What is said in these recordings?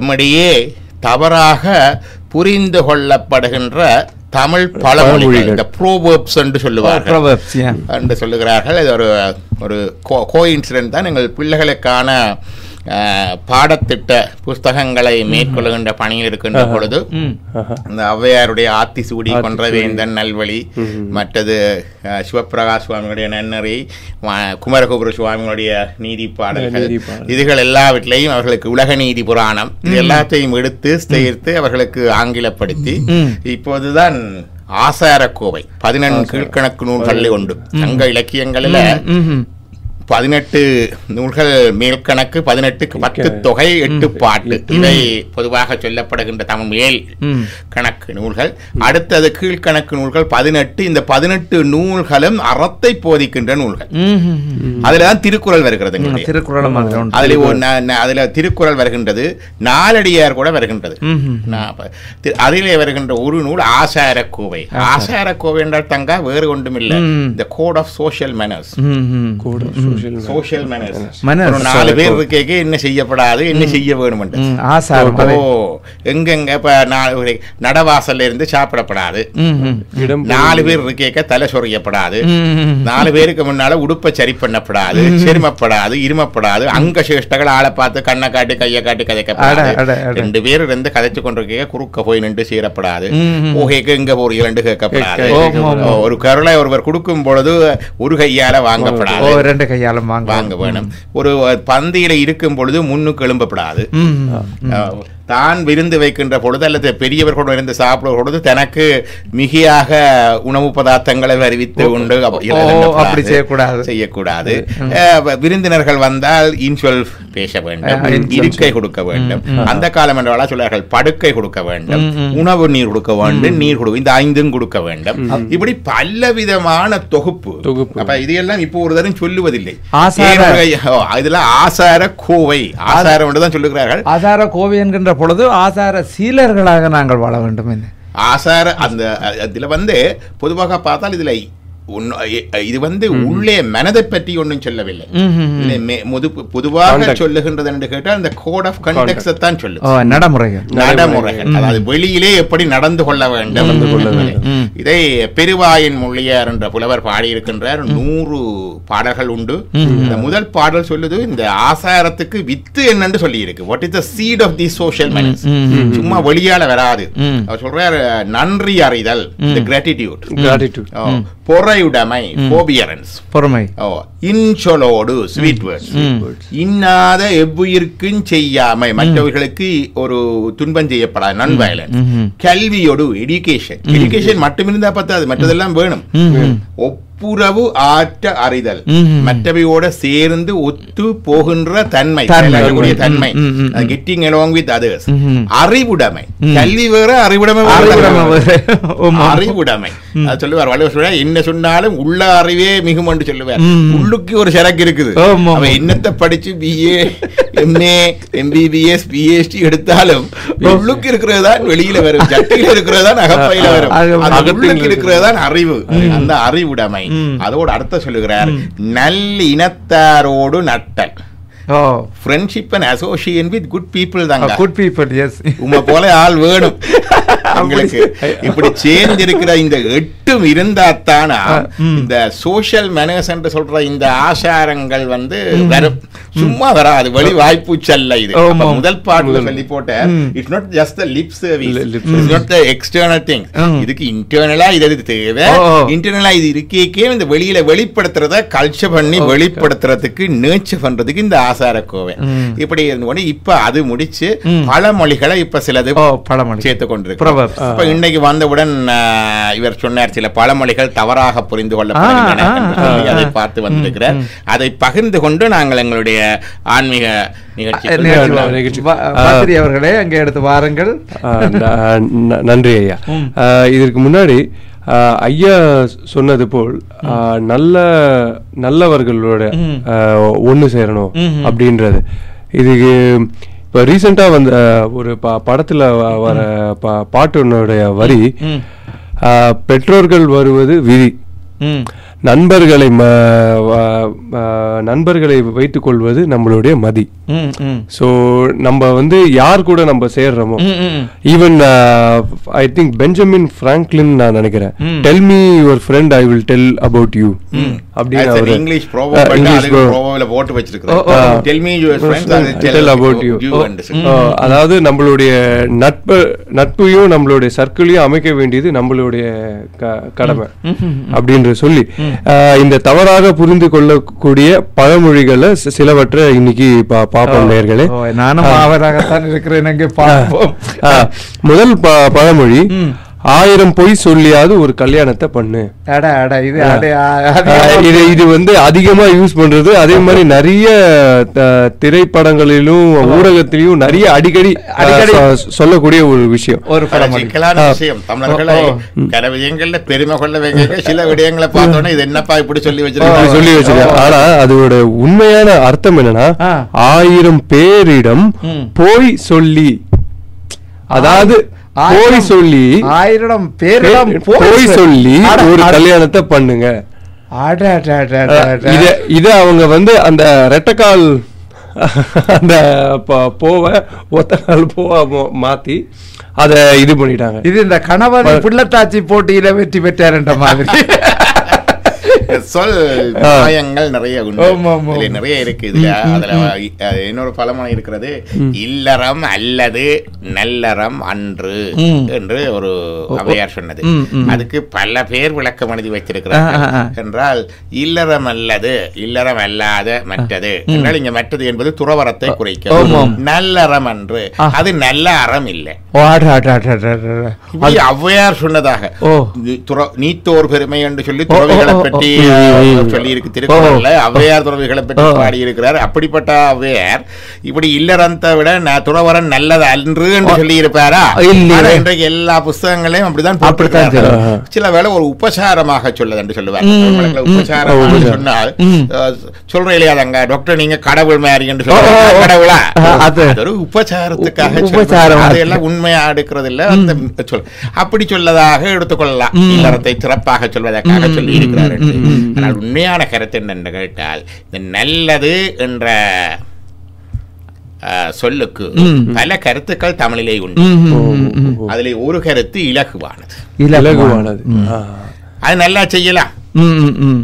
எம்மிடையே தவறாக புரிந்து கொள்ளப்படுகின்ற தமிழ் பழமொழிகள். இந்த ப்ரோவர்ப்ஸ் என்று சொல்லுவார்கள். என்று சொல்லுகிறார்கள் இது ஒரு ஒரு கோ இன்சிடென்ட் தான் எங்கள் பிள்ளைகளுக்கான பாடத்திட்ட புஸ்தகங்களை மேற்கொள்கின்ற பணியில் இருக்கின்ற பொழுது ம். இந்த ஔவையாருடைய ஆத்திசூடி கொன்றவேந்தன் நல்வழி மற்றது அஹ், சிவப்பிரகாஷ் சுவாமிகளுடைய நன்னறி குமரகுபுர சுவாமிகளுடைய நீதி பாடல்கள். இதுகள் எல்லாவற்றிலையும் அவர்களுக்கு உலக நீதி புராணம். இது எல்லாத்தையும் எடுத்து சேர்த்து அவர்களுக்கு ஆங்கிலப்படுத்தி. இப்போதுதான் ஆசாரக்கோவை பதினெண்டு கீழ்கணக்கு நூல்கள் உண்டு சங்க இலக்கியங்களில். பதினெட்டு நூல்கள் மேல்கணக்கு பதினெட்டுக்கு பத்து தொகை எட்டு பாட்டு. இவை பொதுவாக சொல்லப்படுகின்ற தமிழ் மேல். கணக்கு நூல்கள். அடுத்தது கீழ்கணக்கு நூல்கள் பதினெட்டு. இந்த பதினெட்டு நூல்களும் அறத்தை போதிக்கின்ற நூல்கள். அதுலதான் திருக்குறள் வருகிறது. திருக்குறள். அதுல அதுல திருக்குறள் வருகின்றது நாலடியார் கூட வருகின்றது. அதிலே வருகின்ற ஒரு நூல் ஆசாரக்கோவை. ஆசாரக்கோவை என்றால் தங்கா வேறு ஒன்றுமில்லை. ம். இந்த கோட் ஆஃப் சோஷியல் மேனர்ஸ் ம்ஹும். சோஷியல் மேனர்ஸ் நாலு பேர் இருக்கேக்க என்ன செய்யப்படாது என்ன செய்ய வேணும். எங்கெங்க இப்ப நடவாசல்ல இருந்து சாப்பிடப்படாது. நாலு பேர் இருக்கேக்க தலை சொறியப்படாது. நாலு பேருக்கு முன்னால உடுப்பை சரி பண்ணப்படாது செருமப்படாது இருமப்படாது அங்க சேஷ்டகள் ஆளை பார்த்து கண்ணை காட்டி கையை காட்டி கதைக்கப்படாது. ரெண்டு பேர் இருந்து கதைச்சு கொண்டிருக்க குறுக்க போய் நின்று சேரப்படாது. ஓகேக்கு எங்க போறீங்க ரெண்டு கேட்கப்படாது. ஒரு கருளை ஒருவர் கொடுக்கும் பொழுது ஒரு கையால வாங்கப்படாது. ரெண்டு கையாலும் வாங்க வாங்க வேணும். ஒரு பந்தியில இருக்கும் பொழுது முன்னுக்கு எழும்பப்படாது தான் விருந்து வைக்கின்ற பொழுது அல்லது பெரியவர்களுடன் இருந்து சாப்பிடும் பொழுது தனக்கு மிகையாக உணவு பதார்த்தங்களை அறிவித்து உண்டு. அப்படி செய்யக்கூடாது. செய்யக்கூடாது. விருந்தினர்கள் வந்தால் இன்சொல் பேச வேண்டும் இருக்கை கொடுக்க வேண்டும். அந்த காலம் என்றால் சொல்றார்கள் படுக்கை கொடுக்க வேண்டும். உணவு நீர் கொடுக்க வேண்டும் நீர் கொடுக்க இந்த ஐந்தும் கொடுக்க வேண்டும். இப்படி பல விதமான தொகுப்பு. தொகுப்பு. அப்ப இதையெல்லாம் இப்போ ஒரு தரம் சொல்லுவதில்லை. ஆசார- ஏனுடைய- ஓ, இதுல ஆசார கோவை. ஆசாரம் தான் சொல்லுகிறார்கள். ஆசார கோவை என்கின்ற பொழுது ஆசார சீலர்களாக நாங்கள் வாழ வேண்டும் என்று. ஆசார அந்த இதில் வந்து பொதுவாக பார்த்தால் இதில் இது வந்து உள்ளே மனதை பற்றி ஒன்றும் சொல்லவில்லை. பொதுவாக Conduct. சொல்லுகின்றது என்று கேட்டால் அந்த கோட் ஆஃப் கண்டெக்ட். தான் சொல்லு ஓ நடைமுறைகள். நடைமுறைகள். அதாவது வெளியிலே எப்படி நடந்து கொள்ள வேண்டும். இதை பெருவாயின் மொழியார் என்ற புலவர் பாடியிருக்கின்றார். நூறு பாடல்கள் உண்டு. இந்த முதல் பாடல் சொல்லுது இந்த ஆசாரத்துக்கு வித்து என்னன்னு சொல்லி இருக்கு what is the seat of the social manners சும்மா வெளியால வராது. அவர் சொல்றார் நன்றி அறிதல் இந்த கிராட்டிடியூட் கிராட்டிடியூட் பொறையுடைமை ஃபோபியரன்ஸ் பொறுமை. ஓ இன்சொலோடு ஸ்வீட் வேர்ட்ஸ் இன்னாத எவ்வுயிர்க்கும் செய்யாமை. மற்றவர்களுக்கு ஒரு துன்பம் செய்யப்படாது நான் வயலன்ஸ். கல்வியோடு எஜுகேஷன் எஜுகேஷன் மட்டும் இருந்தா பத்தாது மற்றதெல்லாம் வேணும். ஒப்புரவு ஆற்ற அறிதல். மற்றவையோட சேர்ந்து ஒத்து போகின்ற தன்மை தன்மை. Getting along with others. அறிவுடைமை. கல்வி வேற அறிவுடைமை. அறிவுடைமை சொல்லுவார் வள்ளுவர் என்ன சொன்னாலும் உள்ள அறிவே மிகும் என்று சொல்லுவார். உள்ளுக்கு ஒரு சரக்கு இருக்குது. அவன் என்னத்தை படிச்சு பிஏ எம்ஏ எம்பிபிஎஸ் பிஹெச்டி எடுத்தாலும் உள்ளுக்கு இருக்கிறது தான் வெளியில வரும். சட்டையில இருக்கிறது தான் அகப்பையில வரும். அகத்தில் உள்ளுக்கு இருக்கிறது தான் அறிவு. அந்த அறிவுடைமை. அதோடு அடுத்த சொல்லுகிறார் நல்லினத்தாரோடு நட்டல் ஓ. Friendship and association with good people தாங்க. குட் பீப்புள் எஸ் உங்க போல ஆள் வேணும். உங்களுக்கு இப்படி சேர்ந்து இருக்கிற இந்த எட்டும் இருந்தாத்தானா இந்த சோஷியல் மேனர்ஸ் என்று சொல்ற இந்த ஆசாரங்கள் வந்து வரும். சும்மா வராது. வெளி வாய்ப்பு செல்ல இது. முதல் பாட்டுல சொல்லி போட்ட it's not just the lip service it's not the external thing ம். இதுக்கு இன்டர்னலா இது தேவை. இன்டர்னலா இது இருக்கே இந்த வெளியில வெளிப்படுத்துறத கல்ச்சர் பண்ணி வெளிப்படுத்துறதுக்கு நேர்ச்சி பண்றதுக்கு இந்த ஆசார கோவை. இப்படி இருந்த உடனே இப்ப அது முடிச்சு. பல மொழிகளை இப்ப சிலது ஓ பழமொழி. சேர்த்து கொண்டிருக்கிறோம். Proverbs. இன்னைக்கு வந்தவுடன் இவர் சொன்னார் சில பழமொழிகள் தவறாக புரிந்து கொள்ளப்படுகின்றன அதை. பார்த்து வந்திருக்கிறார். அதை பகிர்ந்து கொண்டு நாங்கள் எங்களுடைய ஆன்மீக நிகழ்ச்சி அவர்களே அங்கே எடுத்து வாருங்கள். நன்றி ஐயா. இதற்கு முன்னாடி ஐயா சொன்னது போல் நல்ல நல்லவர்களோட ஒன்று சேரணும் அப்படின்றது. இதுக்கு இப்போ ரீசெண்டாக வந்த ஒரு ப படத்தில் வர ப பாட்டுனுடைய வரி பெற்றோர்கள் வருவது விதி. நண்பர்களை ம- நண்பர்களை வைத்துக் கொள்வது நம்மளுடைய மதி. ஸோ நம்ம வந்து யார் கூட நம்ம சேர்றோமோ. Even I think Benjamin Franklin நான் நினைக்கிறேன் tell me your friend I will tell about you அப்படின்னு proverb Uh, போட்டு ஓ, ஓ, வச்சிருக்கிறேன். Tell me your friends, I will Tell about you. you and so. ஆ, அதாவது நம்மளுடைய நட்பு நட்பையும் நம்மளுடைய சர்க்கிளையும் அமைக்க வேண்டியது நம்மளுடைய க- கடமை அப்படின்ற சொல்லி இந்த தவறாக புரிந்து கொள்ளக்கூடிய பழமொழிகளை சிலவற்றை இன்னைக்கு பார்ப்போம் நேர்களே. நானும் அவராகத்தான் இருக்கிறேன் முதல் பழமொழி ஆயிரம் பொய் சொல்லியாவது ஒரு கல்யாணத்தை பண்ணு. இது இது வந்து அதிகமா யூஸ் பண்றது. அதே மாதிரி நிறைய த- திரைப்படங்களிலும் ஊடகத்திலையும் நிறைய அடிக்கடி சொல்லக்கூடிய ஒரு விஷயம். ஒரு சிக்கலான விஷயம். தமிழர்களை கல விஜயங்கள்ல பெருமை கொள்ள வைக்க சில விடயங்களை பார்த்தோன்னே இது என்னப்பா இப்படி சொல்லி வச்சிருக்காங்க? சொல்லி வச்சிருக்காங்க ஆனா அதோட உண்மையான அர்த்தம் என்னன்னா. ஆயிரம் பேரிடம். போய் சொல்லி. அதாவது போய் சொல்லி ஆயிரம் பேரிடம் போய் சொல்லி. ஒரு கல்யாணத்தை பண்ணுங்க. இத அவங்க வந்து அந்த ரெட்டக்கால் அந்த போவ ஒத்த போவ மோ- மாத்தி அத இது பண்ணிட்டாங்க. இது இந்த கணவர் பிள்ளைத்தாச்சி போட்டியில வெற்றி பெற்றார்ன்ற மாதிரி. சொல் நியாயங்கள் நிறைய உண்டு. நிறைய இருக்கு இதுல அதுல இன்னொரு பழமொழி இருக்கிறது. இல்லறம் அல்லது நல்லறம் அன்று என்று ஒரு அவையார் சொன்னது. அதுக்கு பல பேர் விளக்கம் எழுதி ஆ. என்றால் இல்லறம் அல்லது இல்லறம் அல்லாத மற்றது. என்றால் இங்க மற்றது என்பது துறவரத்தை குறைக்கும். நல்லறம் அன்று. அது நல்ல அறம் இல்லை. ஔவையார் சொன்னதாக. நீத்தோர் பெருமை என்று சொல்லி துறவிகளை. பற்றி. சொல்லி இருக்கு திருக்குறள்ல ஔவையார் துறவிகளை பற்றி. பாடி இருக்கிறார் அப்படிப்பட்ட ஔவையார் இப்படி இல்லறத்தை விட நான் துறவரன் நல்லது அன்று என்று சொல்லி இருப்பாரா இன்றைக்கு எல்லா புஸ்தகங்களையும். சொல்லுவாங்க. சில வேளை ஒரு உபசாரமாக சொல்லுது என்று சொல்லுவார். உபசாரமாக உபசாரம். சொன்னால் சொல்றேன் இல்லையா தங்க டாக்டர் நீங்க கடவுள் மாதிரி என்று சொல்லுவாங்க. கடவுளா ஒரு உபசாரத்துக்காக. உபசாரம். அதையெல்லாம் உண்மையா எடுக்கிறது இல்ல அந்த சொல் அப்படி சொல்லதாக எடுத்துக்கொள்ளலாம் இல்லறத்தை சிறப்பாக சொல்வதற்காக சொல்லி இருக்கிறார். ஆனால் உண்மையான கருத்து என்னென்று கேட்டால் இந்த நல்லது என்ற சொல்லுக்கு பல கருத்துக்கள் தமிழிலே உண்டு. அதிலே ஒரு கருத்து இலகுவானது. இலகுவானது. அது நல்லா செய்யலாம்.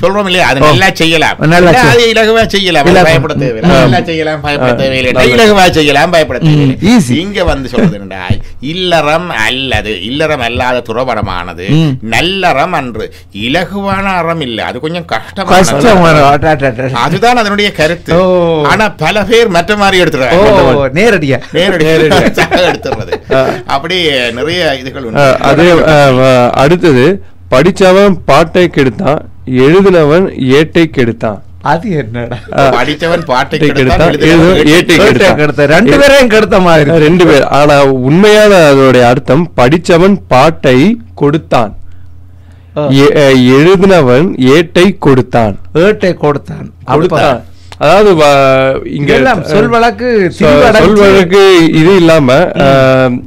சொல்றோம் இல்லையா அது நல்லா செய்யலாம். அது இலகுவா செய்யலாம். பயப்பட தேவையில்லை. நல்லா செய்யலாம் பயப்பட தேவையில்லை. இலகுவா செய்யலாம். பயப்பட தேவையில்லை. இங்க வந்து சொல்றது என்னடா? இல்லறம் அல்லது இல்லறம் அல்லாத துறவரமானது. நல்லறம் அன்று. இலகுவான அறம் இல்ல. அது கொஞ்சம் கஷ்டம் கஷ்டமான. அதுதான் அதனுடைய கருத்து. ஆனா பல பேர் மற்ற மாதிரி எடுத்துறாங்க நேரடியா. நேரடி எடுத்துறது. அப்படி நிறைய இதுகள் அதே அடுத்தது படிச்சவன் பாட்டை கெடுத்தான் எழுதினவன் ஏட்டை கெடுத்தான். அது என்னடா? படித்தவன் பாட்டை கெடுத்தான், ஏட்டை கெடுத்தான். ரெண்டு பேரையும் கெடுத்த மாதிரி ரெண்டு பேர். ஆனா உண்மையான அதோடைய அர்த்தம் படிச்சவன் பாட்டை கொடுத்தான். எழுதினவன் ஏட்டை கொடுத்தான். ஏட்டை கொடுத்தான். கொடுத்தான். அதாவது இங்க இதெல்லாம் சொல் வழக்கு சொ- திரிவடைஞ்சு- சொல் வழக்கு இது இல்லாம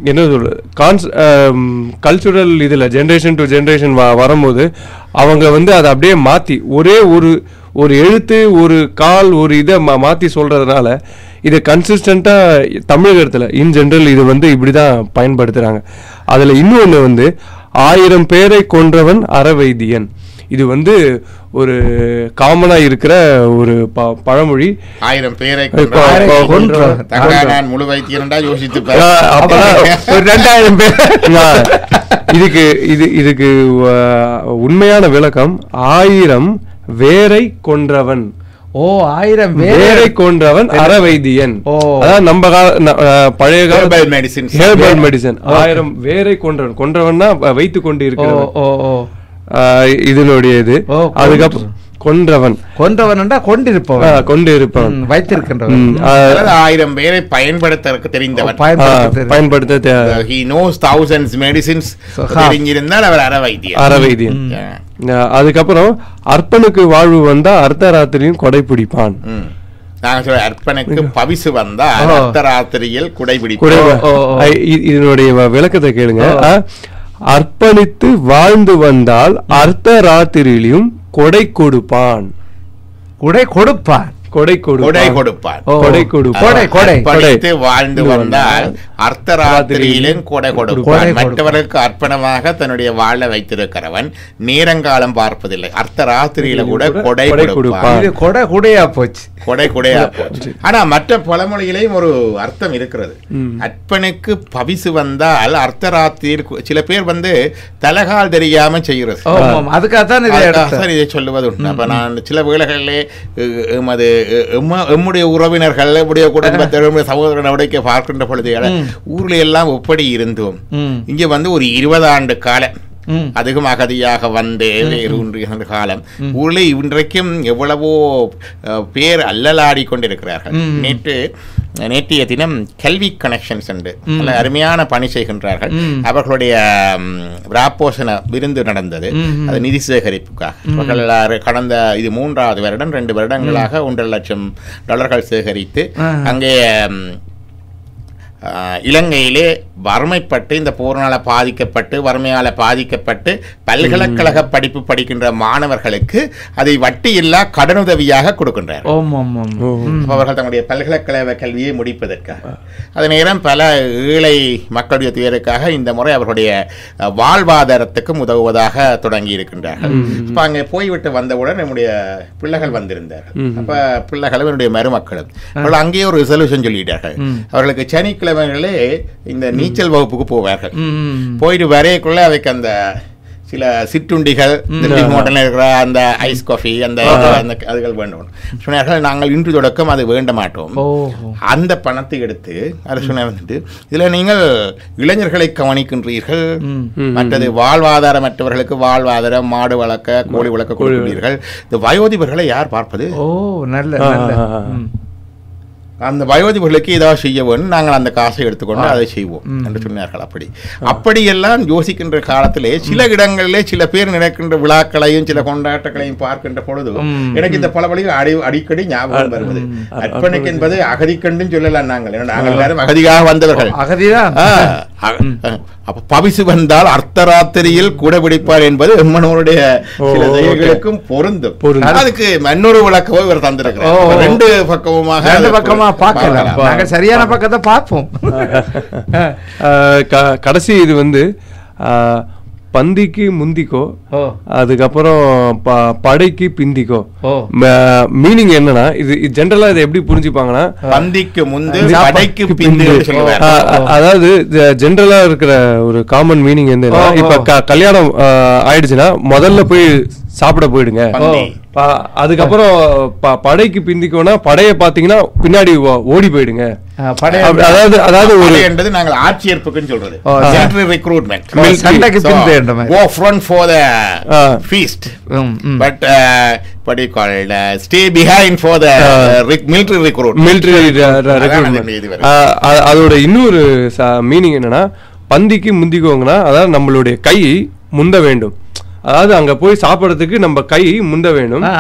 என்ன சொல்றது கான்ஸ் கல்ச்சுரல் இதுல ஜெனரேஷன் டு ஜெனரேஷன் வரும்போது அவங்க வந்து அதை அப்படியே மாத்தி ஒரே ஒரு ஒரு எழுத்து ஒரு கால் ஒரு இதை மா- மாத்தி சொல்றதுனால இதை கன்சிஸ்டண்டா தமிழகத்துல இன் ஜெனரல் இது வந்து இப்படிதான் பயன்படுத்துறாங்க. அதுல இன்னொன்னு வந்து ஆயிரம் பேரை கொன்றவன் அறவைத்தியன் இது வந்து ஒரு காமனா இருக்கிற ஒரு ப- பழமொழி. ஆயிரம் பேரை நான் முழு வைத்தியன்டா யோசித்து பாரு. அப்பதான் ஒரு ரெண்டாயிரம் பேர். ஆ, இதுக்கு இது இதுக்கு உண்மையான விளக்கம் ஆயிரம் வேரை கொன்றவன். ஓ ஆயிரம் வேரை கொன்றவன் அறவைத்தியன். ஓ. அதாவது நம்ம கால பழைய கால Herbal medicines. ஹேர்பல் மெடிசன் ஆயிரம் வேரை கொன்றவன். கொன்றவன்னா வைத்து கொண்டு ஓ இருக்கிறவன் இதனுடைய இது அதுக்கப்புறம் கொன்றவன். கொன்றவன்டா ஆ, கொண்டிருப்பவன் கொண்டு இருப்பவன் ம், வைத்திருக்கின்றவன் ஆயிரம் பேரை பயன்படுத்த தெரிந்தவன். பயன்படுத்த ஹி நோஸ் thousands மெடிசின்ஸ் தெரிஞ்சிருந்தால் அவர் அற வைத்தியர் அறவைத்தியன் Yeah. ஆ, அதுக்கப்புறம் அர்ப்பனுக்கு வாழ்வு வந்தா அர்த்தராத்திரியும் கொடை பிடிப்பான். நாங்க சொல்ற அர்ப்பனுக்கு பவிசு வந்தா. அர்த்தராத்திரியில் குடைபிடிப்பு குடை- ஓ, ஓ, ஓ. ஐ, இ- இதனுடைய விளக்கத்தை கேளுங்க. அர்ப்பணித்து வாழ்ந்து வந்தால் அர்த்த ராத்திரியிலும் கொடை கொடுப்பான். குடை கொடுப்பான். கொடை கொடை கொடுப்பான். கொடை கொடை, கொடை. படித்து வாழ்ந்து. வந்தால் அர்த்தராத்திரியிலும் கொடை கொடை கொடுப்பான். மற்றவர்களுக்கு அர்ப்பணமாக தன்னுடைய வாழ வைத்திருக்கிறவன். நேரங்காலம் பார்ப்பதில்லை. அர்த்தராத்திரியில கூட கொடை கொடை கொடுப்பான். கொடை குடையா போச்சு. கொடை கொடையா போச்சு. ஆனா மற்ற பழமொழியிலையும் ஒரு அர்த்தம் இருக்கிறது. அற்பனுக்கு பவிசு வந்தால் அர்த்தராத்திரி சில பேர் வந்து தலகால் தெரியாம செய்கிறது ஆமாம் அதுக்காகத்தான் இதை சொல்லுவது உண்டு. அப்ப நான் சில வேளைகளிலே எமது எம்முடைய உறவினர்கள் எம்முடைய குடும்பத்தில் எம்முடைய சகோதரனுடைய பார்க்கின்ற பொழுது ஊர்ல எல்லாம் எப்படி இருந்தோம். இங்க வந்து ஒரு இருபது ஆண்டு காலம். அதிகம் அகதியாக வந்து இருக்கின்ற காலம் ஊரில் இன்றைக்கும் எவ்வளவோ பேர் அல்லலாடி கொண்டிருக்கிறார்கள். நேற்று நேற்றைய தினம் கல்வி கனெக்ஷன்ஸ் உண்டு. நல்ல அருமையான பணி செய்கின்றார்கள். அவர்களுடைய ம், ராப்போஷண விருந்து நடந்தது. அது நிதி சேகரிப்புக்காக. கடந்த இது மூன்றாவது வருடம் ரெண்டு வருடங்களாக ஒன்றரை லட்சம் டாலர்கள் சேகரித்து அங்கே இலங்கையிலே வறுமைப்பட்டு இந்த போர்னால பாதிக்கப்பட்டு வறுமையால பாதிக்கப்பட்டு பல்கலைக்கழக படிப்பு படிக்கின்ற மாணவர்களுக்கு அதை வட்டி இல்லா கடனுதவியாக கொடுக்கின்றார். அவர்கள் தங்களுடைய பல்கலைக்கழக கல்வியை முடிப்பதற்காக. அதே நேரம் பல ஏழை மக்களுடைய துயருக்காக இந்த முறை அவர்களுடைய வாழ்வாதாரத்துக்கும் உதவுவதாக தொடங்கி இருக்கின்றார்கள். அப்ப அங்கே போய்விட்டு வந்தவுடன் நம்முடைய பிள்ளைகள் வந்திருந்தார்கள். அப்ப பிள்ளைகளும் என்னுடைய மருமக்களும். அவர்கள் அங்கேயே ஒரு ரிசல்யூஷன் சொல்லிட்டார்கள். அவர்களுக்கு சனிக்கிழமைகளே இந்த நீச்சல் வகுப்புக்கு போவார்கள். போயிட்டு வரையக்குள்ள அதுக்கு அந்த சில சிற்றுண்டிகள் மோட்டல்ல இருக்கிற அந்த ஐஸ் காஃபி அந்த அந்த அதுகள் வேண்டும் சொன்னார்கள் நாங்கள் இன்று தொடக்கம் அது வேண்ட மாட்டோம். அந்த பணத்தை எடுத்து அது சொன்ன வந்துட்டு இதுல நீங்கள் இளைஞர்களை கவனிக்கின்றீர்கள். மற்றது வாழ்வாதாரமற்றவர்களுக்கு வாழ்வாதாரம் மாடு வளர்க்க கோழி வளர்க்க கொடுக்கிறீர்கள். இந்த வயோதிபர்களை யார் பார்ப்பது? ஓ நல்ல. அந்த வயோதிபர்களுக்கு ஏதாவது செய்ய வேணும் நாங்கள் அந்த காசை எடுத்துக்கொண்டு அதை செய்வோம் என்று சொன்னார்கள் அப்படி. அப்படியெல்லாம் யோசிக்கின்ற காலத்திலே சில இடங்களிலே சில பேர் நடக்கின்ற விழாக்களையும் சில கொண்டாட்டங்களையும் பார்க்கின்ற பொழுது எனக்கு இந்த பல வழிகள் அடி அடிக்கடி ஞாபகம் வருவது. அர்ப்பணிக்கு என்பது அகதிக்கண்டும் சொல்லலாம் நாங்கள். நாங்கள் எல்லாரும் அகதியாக வந்தவர்கள். அகதிதான் அப்ப பவிசு வந்தால் அர்த்தராத்திரியில் கூட பிடிப்பார் என்பது எம்மனோருடைய சில ஓ, செயல்களுக்கும் பொருந்தும். அதுக்கு மன்னொரு விளக்கமோ இவர் தந்திருக்கிறார். ரெண்டு பக்கமுமாக பக்கமா பார்க்கலாம் பார்க்கலாம். நாங்க சரியான பக்கத்தை பார்ப்போம். கடைசி இது வந்து ஆஹ், பந்திக்கு முந்திக்கோ அதுக்கப்புறம் படைக்கு பிந்திக்கோ. மீனிங் என்னன்னா இது ஜென்ரலா இதை எப்படி புரிஞ்சுப்பாங்கன்னா பந்திக்கு முந்து படைக்கு பிந்து அதாவது ஜென்ரலா இருக்கிற ஒரு காமன் மீனிங் என்னன்னா ஓ, இப்ப கல்யாணம் ஆஹ், ஆயிடுச்சுன்னா முதல்ல போய் சாப்பிட போயிடுங்க. அதுக்கப்புறம் படைக்கு பிந்திக்கோனா படைய பாத்தீங்கன்னா பின்னாடி ஓடி போயிடுங்க. அதாவது அதாவது ஒரு படை என்பது நாங்கள் ஆட்சியேற்புக்குன்னு சொல்றது. ஓ, military recruitment. ஓ, சண்டைக்கு So, பிந்து என்ற மாதிரி. go front for the ah. feast. ம், ம். but uh, what do you call it? Uh, stay behind for the uh, re- military recruitment. Military அதான் அது இது வருது. அதோட இன்னொரு மீனிங் என்னன்னா பந்திக்கு முந்திக்கோங்கன்னா அதாவது நம்மளுடைய கை முந்த வேண்டும். அதாவது அங்க போய் சாப்பிடறதுக்கு நம்ம கை முந்த வேண்டும் ஆ.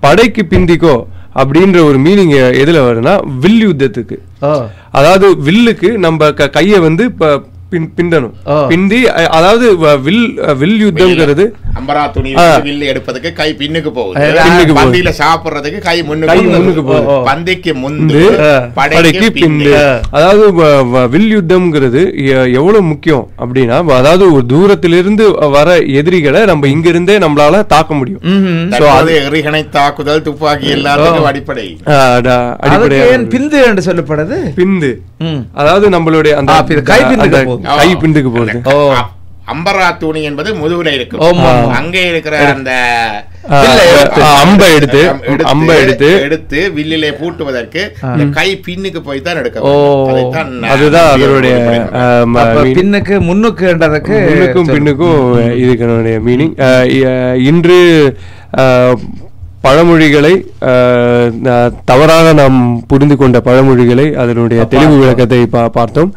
படைக்கு பிந்திக்கோ அப்படின்ற ஒரு மீனிங் எதுல வருதுன்னா வில் யுத்தத்துக்கு. அதாவது வில்லுக்கு நம்ம க- கைய வந்து பின்- பிண்டணும் ஓ. பிந்தி அதாவது வில் வில் யுத்தம்ங்கிறது அம்பரா துணி. வில்லு எடுப்பதற்கு கை பின்னுக்கு போகுது. பந்தியில சாப்பிடுறதுக்கு கை முன்னுக்கு போகுது. பந்திக்கு முந்து படைக்கு பிந்து அதாவது வில் யுத்தம்ங்கிறது எவ்வளவு முக்கியம் அப்படின்னா அதாவது ஒரு தூரத்திலிருந்து வர எதிரிகளை நம்ம இங்க இருந்தே நம்மளால தாக்க முடியும். தற்போது எறிகணை தாக்குதல் துப்பாக்கி எல்லாத்துக்கும் அடிப்படை பிந்து என்று சொல்லப்படுது பிந்து. அதாவது நம்மளுடைய அந்த. கை பிந்துக்கு போகுது. அம்பரா துணி என்பது முதுகுல இருக்கும். அங்கே இருக்கிற அந்த அம்பை எடுத்து, அம்பை எடுத்து எடுத்து வில்லிலே பூட்டுவதற்கு கை பின்னுக்கு போய் தான் எடுக்க ஓ. வேண்டும். அதைத்தான் நான் அதுதான் அதனுடைய. பின்னுக்கு முன்னுக்குன்றதுக்கு முன்னுக்கும் பின்னுக்கும் இதுக்கு மீனிங் இன்று ஆஹ், பழமொழிகளை தவறாக நாம் புரிந்து கொண்ட பழமொழிகளை அதனுடைய தெளிவு விளக்கத்தை பா- பார்த்தோம்